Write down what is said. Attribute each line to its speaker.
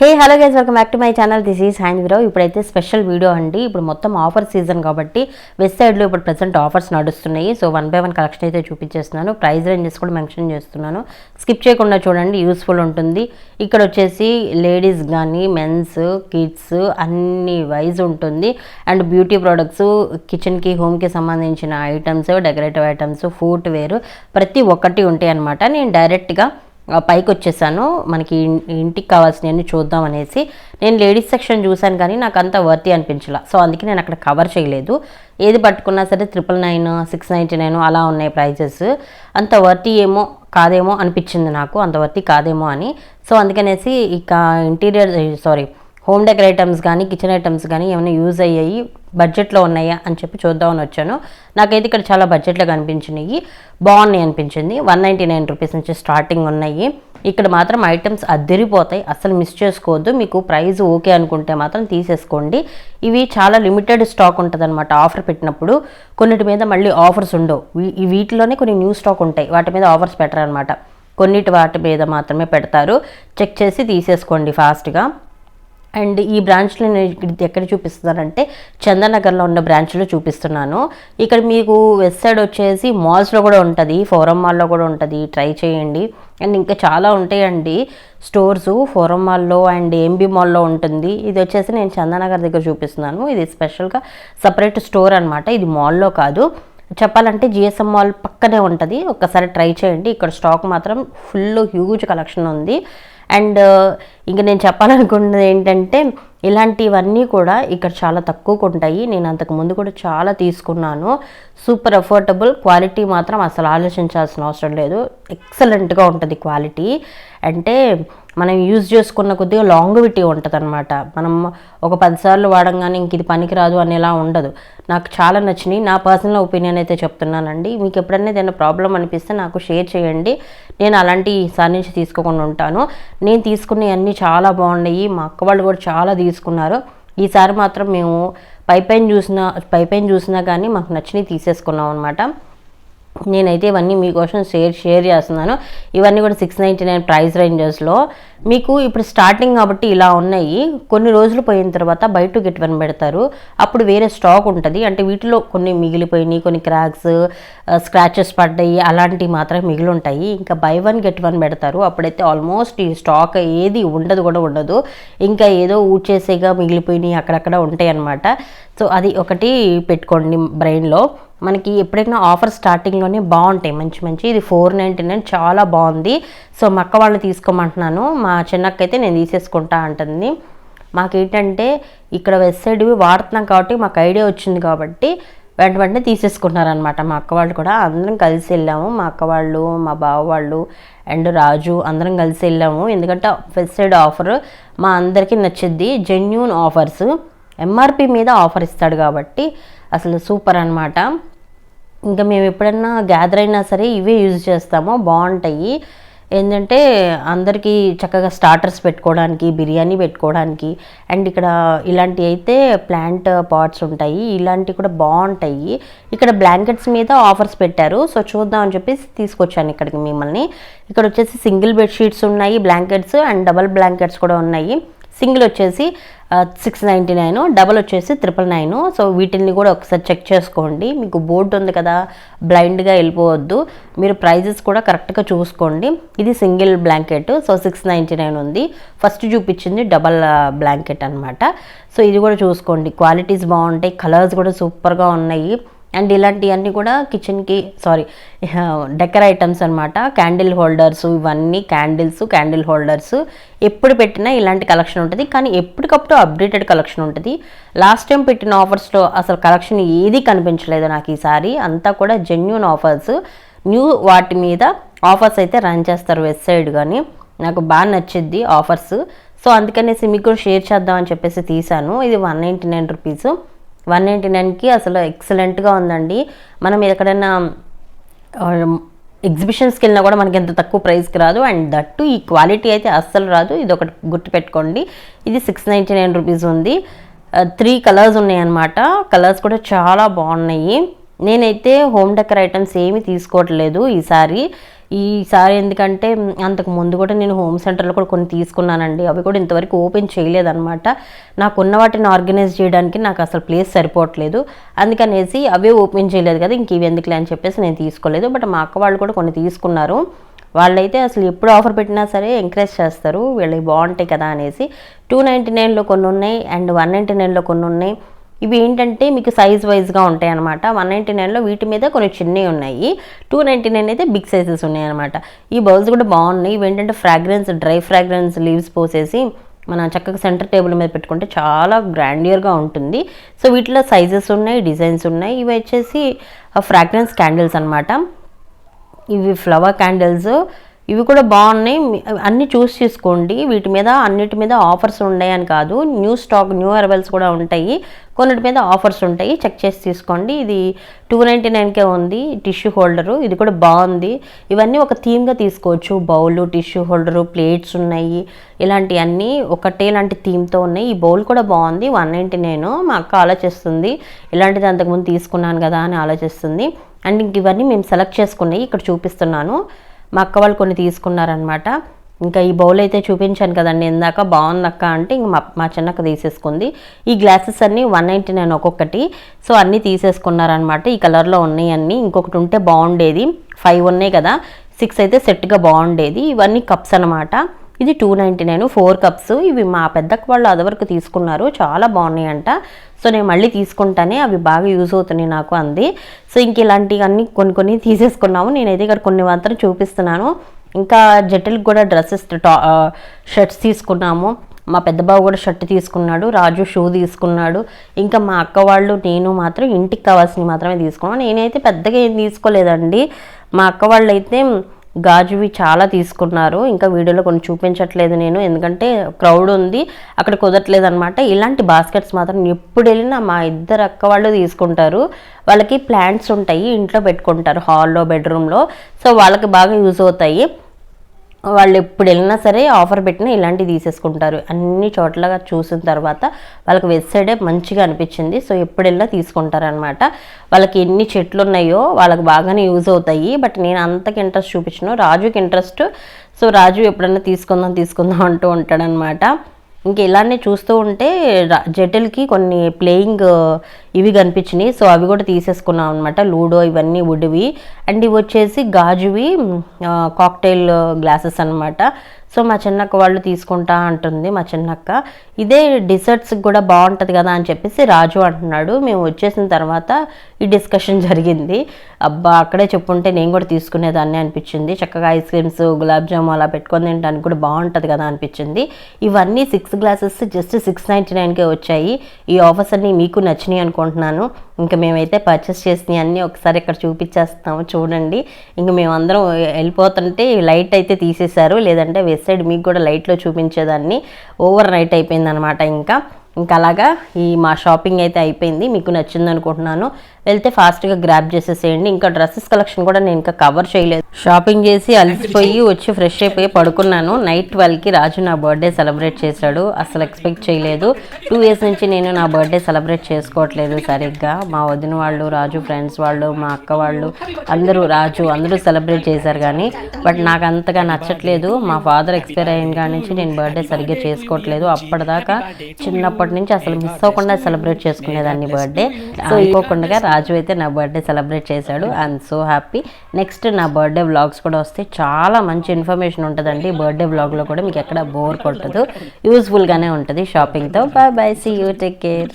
Speaker 1: Hey hello guys welcome back to my channel this is hand విరో ఇప్పుడైతే special video అండి. ఇప్పుడు మొత్తం ఆఫర్ సీజన్ కాబట్టి వెస్ట్ సైడ్లో ఇప్పుడు ప్రజెంట్ ఆఫర్స్ నడుస్తున్నాయి. So one by one collection అయితే చూపించేస్తున్నాను. ప్రైస్ రేంజెస్ కూడా మెన్షన్ చేస్తున్నాను. స్కిప్ చేయకుండా చూడండి యూస్ఫుల్ ఉంటుంది. ఇక్కడ వచ్చేసి లేడీస్ కానీ మెన్స్ కిడ్స్ అన్ని వైజ్ ఉంటుంది. అండ్ బ్యూటీ ప్రోడక్ట్స్ కిచెన్కి హోమ్కి సంబంధించిన items decorative items footwear ప్రతి ఒక్కటి ఉంటాయి అనమాట నేను డైరెక్ట్గా పైకి వచ్చేసాను మనకి ఇంటికి కావాల్సినవన్నీ చూద్దాం అనేసి. నేను లేడీస్ సెక్షన్ చూశాను కానీ నాకు అంత వర్తి అనిపించలా. సో అందుకే నేను అక్కడ కవర్ చేయలేదు. ఏది పట్టుకున్నా సరే triple nine six ninety nine అలా ఉన్నాయి ప్రైజెస్ అంత వర్తి ఏమో కాదేమో అనిపించింది నాకు. అంత వర్తి కాదేమో అని. సో అందుకనేసి ఇక interior sorry home decor items కానీ కిచెన్ ఐటమ్స్ కానీ ఏమైనా యూజ్ అయ్యాయి. బడ్జెట్లో ఉన్నాయా అని చెప్పి చూద్దామని వచ్చాను. నాకైతే ఇక్కడ చాలా బడ్జెట్లో కనిపించినాయి. బాగున్నాయి అనిపించింది. వన్ నైంటీ నైన్ రూపీస్ నుంచి స్టార్టింగ్ ఉన్నాయి. ఇక్కడ మాత్రం ఐటమ్స్ అద్దరిపోతాయి. అసలు మిస్ చేసుకోవద్దు. మీకు ప్రైస్ ఓకే అనుకుంటే మాత్రం తీసేసుకోండి. ఇవి చాలా లిమిటెడ్ స్టాక్ ఉంటుందన్నమాట ఆఫర్ పెట్టినప్పుడు. కొన్నిటి మీద మళ్ళీ ఆఫర్స్ ఉండవు. ఈ వీటిలోనే కొన్ని న్యూ స్టాక్ ఉంటాయి. వాటి మీద ఆఫర్స్ పెట్టరనమాట కొన్నిటి వాటి మీద మాత్రమే పెడతారు. చెక్ చేసి తీసేసుకోండి ఫాస్ట్గా. అండ్ ఈ బ్రాంచ్లో నేను ఎక్కడ చూపిస్తున్నానంటే చందనగర్లో ఉన్న బ్రాంచ్లో చూపిస్తున్నాను. ఇక్కడ మీకు వెస్ట్ సైడ్ వచ్చేసి మాల్స్లో కూడా ఉంటుంది ఫోరం మాల్లో కూడా ఉంటుంది. ట్రై చేయండి. అండ్ ఇంకా చాలా ఉంటాయండి స్టోర్స్ ఫోరం మాల్లో అండ్ ఎంబీ మాల్లో ఉంటుంది. ఇది వచ్చేసి నేను చందనగర్ దగ్గర చూపిస్తున్నాను. ఇది స్పెషల్గా సపరేట్ స్టోర్ అనమాట ఇది మాల్లో కాదు. చెప్పాలంటే జిఎస్ఎం మాల్ పక్కనే ఉంటుంది. ఒక్కసారి ట్రై చేయండి. ఇక్కడ స్టాక్ మాత్రం ఫుల్ హ్యూజ్ కలెక్షన్ ఉంది. అండ్ ఇంకా నేను చెప్పాలనుకున్నది ఏంటంటే ఇలాంటివన్నీ కూడా ఇక్కడ చాలా తక్కువకు ఉంటాయి. నేను అంతకు ముందు కూడా చాలా తీసుకున్నాను. సూపర్ అఫోర్డబుల్ క్వాలిటీ మాత్రం అసలు ఆలోచించాల్సిన అవసరం లేదు. ఎక్సలెంట్గా ఉంటుంది క్వాలిటీ. అంటే మనం యూజ్ చేసుకున్న కొద్దిగా లాంగ్విటీ ఉంటుంది అనమాట మనం ఒక పదిసార్లు వాడంగానే ఇంక ఇది పనికిరాదు అనేలా ఉండదు. నాకు చాలా నచ్చినాయి. నా పర్సనల్ ఒపీనియన్ అయితే చెప్తున్నానండి. మీకు ఎప్పుడైనా ఏదైనా ప్రాబ్లం అనిపిస్తే నాకు షేర్ చేయండి. నేను అలాంటి సారి నుంచి తీసుకోకుండా ఉంటాను. నేను తీసుకున్నవన్నీ చాలా బాగున్నాయి. మా అక్క వాళ్ళు కూడా చాలా తీసుకున్నారు. ఈసారి మాత్రం మేము పైపైన చూసినా చూసిన చూసినా కానీ మాకు నచ్చినవి తీసేసుకున్నాం అనమాట నేనైతే ఇవన్నీ మీకోసం షేర్ షేర్ చేస్తున్నాను. ఇవన్నీ కూడా సిక్స్ నైంటీ నైన్ ప్రైస్ రేంజెస్లో మీకు ఇప్పుడు స్టార్టింగ్ కాబట్టి ఇలా ఉన్నాయి. కొన్ని రోజులు పోయిన తర్వాత బయట గెట్ వన్ పెడతారు. అప్పుడు వేరే స్టాక్ ఉంటుంది. అంటే వీటిలో కొన్ని మిగిలిపోయినాయి. కొన్ని క్రాక్స్ స్క్రాచెస్ పడ్డాయి. అలాంటివి మాత్రమే మిగిలి ఉంటాయి ఇంకా బై వన్ గెట్ వన్ పెడతారు. అప్పుడైతే ఆల్మోస్ట్ ఈ స్టాక్ ఏది ఉండదు కూడా ఉండదు. ఇంకా ఏదో ఊడ్చేసేగా మిగిలిపోయినాయి అక్కడక్కడ ఉంటాయి అన్నమాట సో అది ఒకటి పెట్టుకోండి బ్రెయిన్లో. మనకి ఎప్పుడైనా ఆఫర్ స్టార్టింగ్లోనే బాగుంటాయి. మంచి మంచి. ఇది ఫోర్ నైంటీ నైన్ చాలా బాగుంది. సో మా అక్క వాళ్ళు తీసుకోమంటున్నాను. మా చిన్నక్కైతే నేను తీసేసుకుంటా అంటుంది. మాకేంటంటే ఇక్కడ వెస్ట్ సైడ్ వాడుతున్నాం కాబట్టి మాకు ఐడియా వచ్చింది కాబట్టి వెంట వెంటనే తీసేసుకుంటున్నారనమాట మా అక్క వాళ్ళు కూడా. అందరం కలిసి వెళ్ళాము. మా అక్క వాళ్ళు మా బావ వాళ్ళు అండ్ రాజు అందరం కలిసి వెళ్ళాము. ఎందుకంటే వెస్ట్ సైడ్ ఆఫర్ మా అందరికీ నచ్చిద్ది. Genuine offers. ఎంఆర్పి మీద ఆఫర్ ఇస్తాడు కాబట్టి అసలు సూపర్ అనమాట ఇంకా మేము ఎప్పుడన్నా గ్యాదర్ అయినా సరే ఇవే యూజ్ చేస్తాము బాగుంటాయి. ఏంటంటే అందరికీ చక్కగా స్టార్టర్స్ పెట్టుకోవడానికి బిర్యానీ పెట్టుకోవడానికి అండ్ ఇక్కడ ఇలాంటి అయితే ప్లాంట్ పాట్స్ ఉంటాయి. ఇలాంటివి కూడా బాగుంటాయి. ఇక్కడ బ్లాంకెట్స్ మీద ఆఫర్స్ పెట్టారు. సో చూద్దాం అని చెప్పేసి తీసుకొచ్చాను ఇక్కడికి మిమ్మల్ని. ఇక్కడ వచ్చేసి సింగిల్ బెడ్షీట్స్ ఉన్నాయి బ్లాంకెట్స్ అండ్ డబల్ బ్లాంకెట్స్ కూడా ఉన్నాయి. సింగిల్ వచ్చేసి సిక్స్ నైంటీ నైన్ డబల్ వచ్చేసి ట్రిపుల్ నైన్ సో వీటిని కూడా ఒకసారి చెక్ చేసుకోండి. మీకు బోర్డు ఉంది కదా బ్లైండ్గా వెళ్ళిపోవద్దు. మీరు ప్రైజెస్ కూడా కరెక్ట్గా చూసుకోండి. ఇది single blanket so six ninety nine ఉంది. ఫస్ట్ చూపించింది డబల్ బ్లాంకెట్ అనమాట సో ఇది కూడా చూసుకోండి. క్వాలిటీస్ బాగుంటాయి. కలర్స్ కూడా సూపర్గా ఉన్నాయి. అండ్ ఇలాంటివన్నీ కూడా కిచెన్కి సారీ డెకర్ ఐటమ్స్ అనమాట క్యాండిల్ హోల్డర్స్ ఇవన్నీ క్యాండిల్స్ క్యాండిల్ హోల్డర్స్. ఎప్పుడు పెట్టినా ఇలాంటి కలెక్షన్ ఉంటుంది. కానీ ఎప్పటికప్పుడు అప్డేటెడ్ కలెక్షన్ ఉంటుంది. లాస్ట్ టైం పెట్టిన ఆఫర్స్లో అసలు కలెక్షన్ ఏది కనిపించలేదు నాకు ఈసారి అంతా కూడా జెన్యున్ ఆఫర్స్ న్యూ వాటి మీద ఆఫర్స్ అయితే రన్ చేస్తారు వెబ్ సైడ్ కానీ నాకు బాగా నచ్చింది ఆఫర్స్ సో అందుకనేసి మీకు కూడా షేర్ చేద్దామని చెప్పేసి తీసాను. ఇది one ninety nine rupees one ninety నైన్కి అసలు ఎక్సలెంట్గా ఉందండి. మనం ఎక్కడైనా ఎగ్జిబిషన్స్కి వెళ్ళినా కూడా మనకి ఎంత తక్కువ ప్రైస్కి రాదు. అండ్ దట్టు ఈ క్వాలిటీ అయితే అస్సలు రాదు. ఇది ఒకటి గుర్తుపెట్టుకోండి. ఇది సిక్స్ నైంటీ నైన్ రూపీస్ ఉంది. త్రీ కలర్స్ ఉన్నాయన్నమాట. కలర్స్ కూడా చాలా బాగున్నాయి. నేనైతే హోమ్ డెకర్ ఐటమ్స్ ఏమీ తీసుకోవట్లేదు ఈసారి ఈసారి ఎందుకంటే అంతకు ముందు కూడా నేను హోమ్ సెంటర్లో కూడా కొన్ని తీసుకున్నానండి. అవి కూడా ఇంతవరకు ఓపెన్ చేయలేదన్నమాట. నాకు ఉన్న వాటిని ఆర్గనైజ్ చేయడానికి నాకు అసలు ప్లేస్ సరిపోవట్లేదు. అందుకనేసి అవే ఓపెన్ చేయలేదు కదా ఇంక ఇవి ఎందుకులే అని చెప్పేసి నేను తీసుకోలేదు. బట్ మా అక్క వాళ్ళు కూడా కొన్ని తీసుకున్నారు. వాళ్ళైతే అసలు ఎప్పుడు ఆఫర్ పెట్టినా సరే ఎంకరేజ్ చేస్తారు. వీళ్ళకి బాగుంటాయి కదా అనేసి. టూ నైంటీ నైన్లో కొన్ని ఉన్నాయి అండ్ వన్ నైంటీ నైన్లో కొన్ని ఉన్నాయి ఇవి ఏంటంటే మీకు సైజ్ వైజ్గా ఉంటాయి అనమాట వన్ నైంటీ నైన్లో వీటి మీద కొన్ని చిన్నవి ఉన్నాయి. టూ నైంటీ నైన్ అయితే బిగ్ సైజెస్ ఉన్నాయి అనమాట ఈ బౌల్స్ కూడా బాగున్నాయి. ఇవి ఏంటంటే ఫ్రాగ్రెన్స్ డ్రై ఫ్రాగ్రెన్స్ లీవ్స్ పోసేసి మన చక్కగా సెంటర్ టేబుల్ మీద పెట్టుకుంటే చాలా గ్రాండియర్గా ఉంటుంది. సో వీటిలో సైజెస్ ఉన్నాయి డిజైన్స్ ఉన్నాయి. ఇవి వచ్చేసి ఫ్రాగ్రెన్స్ క్యాండిల్స్ అనమాట ఇవి ఫ్లవర్ క్యాండిల్స్ ఇవి కూడా బాగున్నాయి. అన్నీ అన్ని చూస్ చేసుకోండి. వీటి మీద అన్నిటి మీద ఆఫర్స్ ఉన్నాయి అని కాదు. న్యూ స్టాక్ న్యూ అరైవల్స్ కూడా ఉంటాయి. కొన్నిటి మీద ఆఫర్స్ ఉంటాయి. చెక్ చేసి తీసుకోండి. ఇది టూ నైంటీ నైన్కే ఉంది. Tissue holder. ఇది కూడా బాగుంది. ఇవన్నీ ఒక థీమ్గా తీసుకోవచ్చు. బౌలు టిష్యూ హోల్డరు ప్లేట్స్ ఉన్నాయి. ఇలాంటివన్నీ ఒకటే లాంటి థీమ్తో ఉన్నాయి. ఈ బౌల్ కూడా బాగుంది. వన్ నైంటీ నైన్ మా అక్క ఆలోచిస్తుంది. ఇలాంటిది అంతకుముందు తీసుకున్నాను కదా అని ఆలోచిస్తుంది. అండ్ ఇంక ఇవన్నీ మేము సెలెక్ట్ చేసుకున్నాయి. ఇక్కడ చూపిస్తున్నాను. మా అక్క వాళ్ళు కొన్ని తీసుకున్నారనమాట ఇంకా ఈ బౌల్ అయితే చూపించాను కదండి ఇందాక బాగుంది అక్క అంటే ఇంక మా మా చిన్నక్క తీసేసుకుంది. ఈ గ్లాసెస్ అన్నీ వన్ నైంటీ నైన్ ఒక్కొక్కటి. సో అన్నీ తీసేసుకున్నారనమాట ఈ కలర్లో ఉన్నాయి అన్నీ. ఇంకొకటి ఉంటే బాగుండేది. ఫైవ్ ఉన్నాయి కదా. సిక్స్ అయితే సెట్గా బాగుండేది. ఇవన్నీ కప్స్ అనమాట ఇది two ninety nine four cups ఇవి మా పెద్దకు వాళ్ళు అదివరకు తీసుకున్నారు. చాలా బాగున్నాయంట. సో నేను మళ్ళీ తీసుకుంటానే. అవి బాగా యూజ్ అవుతున్నాయి నాకు అంది. సో ఇంక ఇలాంటివన్నీ కొన్ని కొన్ని తీసేసుకున్నాము. నేనైతే ఇక్కడ కొన్ని మాత్రం చూపిస్తున్నాను. ఇంకా జట్టులకు కూడా డ్రెస్సెస్ టా షర్ట్స్ తీసుకున్నాము. మా పెద్ద బాబు కూడా షర్ట్ తీసుకున్నాడు. రాజు షూ తీసుకున్నాడు. ఇంకా మా అక్క వాళ్ళు నేను మాత్రం ఇంటికి కావాల్సినవి మాత్రమే తీసుకున్నాను నేనైతే పెద్దగా ఏం తీసుకోలేదండి. మా అక్క వాళ్ళు అయితే గాజువి చాలా తీసుకున్నారు. ఇంకా వీడియోలో కొన్ని చూపించట్లేదు నేను. ఎందుకంటే క్రౌడ్ ఉంది. అక్కడ కుదరట్లేదు అనమాట ఇలాంటి బాస్కెట్స్ మాత్రం ఎప్పుడు వెళ్ళినా మా ఇద్దరు అక్క వాళ్ళు తీసుకుంటారు. వాళ్ళకి ప్లాంట్స్ ఉంటాయి. ఇంట్లో పెట్టుకుంటారు. హాల్లో బెడ్రూమ్లో సో వాళ్ళకి బాగా యూజ్ అవుతాయి. వాళ్ళు ఎప్పుడు వెళ్ళినా సరే ఆఫర్ పెట్టినా ఇలాంటివి తీసేసుకుంటారు. అన్ని చోట్లగా చూసిన తర్వాత వాళ్ళకి వెబ్సైడే మంచిగా అనిపించింది. సో ఎప్పుడు వెళ్ళినా తీసుకుంటారనమాట వాళ్ళకి ఎన్ని చెట్లు ఉన్నాయో వాళ్ళకి బాగానే యూజ్ అవుతాయి. బట్ నేను అంతకి ఇంట్రెస్ట్ చూపించను. రాజుకి ఇంట్రెస్ట్. సో రాజు ఎప్పుడైనా తీసుకుందాం తీసుకుందాం అంటూ ఉంటాడనమాట ఇంక ఇలానే చూస్తూ ఉంటే జటిల్కి కొన్ని ప్లేయింగ్ ఇవి కనిపించినాయి. సో అవి కూడా తీసేసుకున్నాం అనమాట లూడో ఇవన్నీ వుడ్వి అండ్ ఇవి వచ్చేసి గాజువి కాక్టైల్ గ్లాసెస్ అన్నమాట. సో మా చిన్నక్క వాళ్ళు తీసుకుంటా అంటుంది మా చిన్నక్క. ఇదే డిసర్ట్స్కి కూడా బాగుంటుంది కదా అని చెప్పేసి రాజు అంటున్నాడు. మేము వచ్చేసిన తర్వాత ఈ డిస్కషన్ జరిగింది. అబ్బా అక్కడే చెప్పుంటే నేను కూడా తీసుకునేదాన్ని అనిపించింది. చక్కగా ఐస్ క్రీమ్స్ గులాబ్ జాము అలా పెట్టుకొని తినడానికి కూడా బాగుంటుంది కదా అనిపించింది. ఇవన్నీ six glasses just six ninety నైన్కే వచ్చాయి. ఈ ఆఫర్స్ అన్నీ మీకు నచ్చినాయి అనుకుంటున్నాను. ఇంకా మేమైతే పర్చేస్ చేసినవి అన్నీ ఒకసారి ఇక్కడ చూపించేస్తాము చూడండి. ఇంకా మేమందరం వెళ్ళిపోతుంటే లైట్ అయితే తీసేశారు. లేదంటే వెస్ట్ సైడ్ మీకు కూడా లైట్లో చూపించేదాన్ని. ఓవర్ నైట్ అయిపోయిందనమాట ఇంకా. ఇంకా అలాగా ఈ మా షాపింగ్ అయితే అయిపోయింది. మీకు నచ్చింది అనుకుంటున్నాను వెళ్తే ఫాస్ట్గా గ్రాప్ చేసేసేయండి. ఇంకా డ్రెస్సెస్ కలెక్షన్ కూడా నేను ఇంకా కవర్ చేయలేదు. షాపింగ్ చేసి అలసిపోయి వచ్చి ఫ్రెష్ అయిపోయి పడుకున్నాను. నైట్ ట్వెల్వ్కి రాజు నా బర్త్డే సెలబ్రేట్ చేశాడు. అసలు ఎక్స్పెక్ట్ చేయలేదు. టూ ఇయర్స్ నుంచి నేను నా బర్త్డే సెలబ్రేట్ చేసుకోవట్లేదు సరిగ్గా. మా వదిన వాళ్ళు రాజు ఫ్రెండ్స్ వాళ్ళు మా అక్క వాళ్ళు అందరూ రాజు అందరూ సెలబ్రేట్ చేశారు కానీ బట్ నాకు అంతగా నచ్చట్లేదు. మా ఫాదర్ ఎక్స్పైర్ అయిన కాడి నుంచి నేను బర్త్డే సరిగ్గా చేసుకోవట్లేదు. అప్పటిదాకా చిన్నప్పటి నుంచి అసలు మిస్ అవ్వకుండా సెలబ్రేట్ చేసుకునేదాన్ని బర్త్డే సో ఇవ్వకుండా రాజు అయితే నా బర్త్డే సెలబ్రేట్ చేశాడు. ఐఎమ్ సో హ్యాపీ నెక్స్ట్ నా బర్త్డే వ్లాగ్స్ కూడా వస్తే చాలా మంచి ఇన్ఫర్మేషన్ ఉంటుందండి. బర్త్డే వ్లాగ్లో కూడా మీకు ఎక్కడ బోర్ కొట్టదు. యూస్ఫుల్గానే ఉంటుంది షాపింగ్తో bye bye see you take care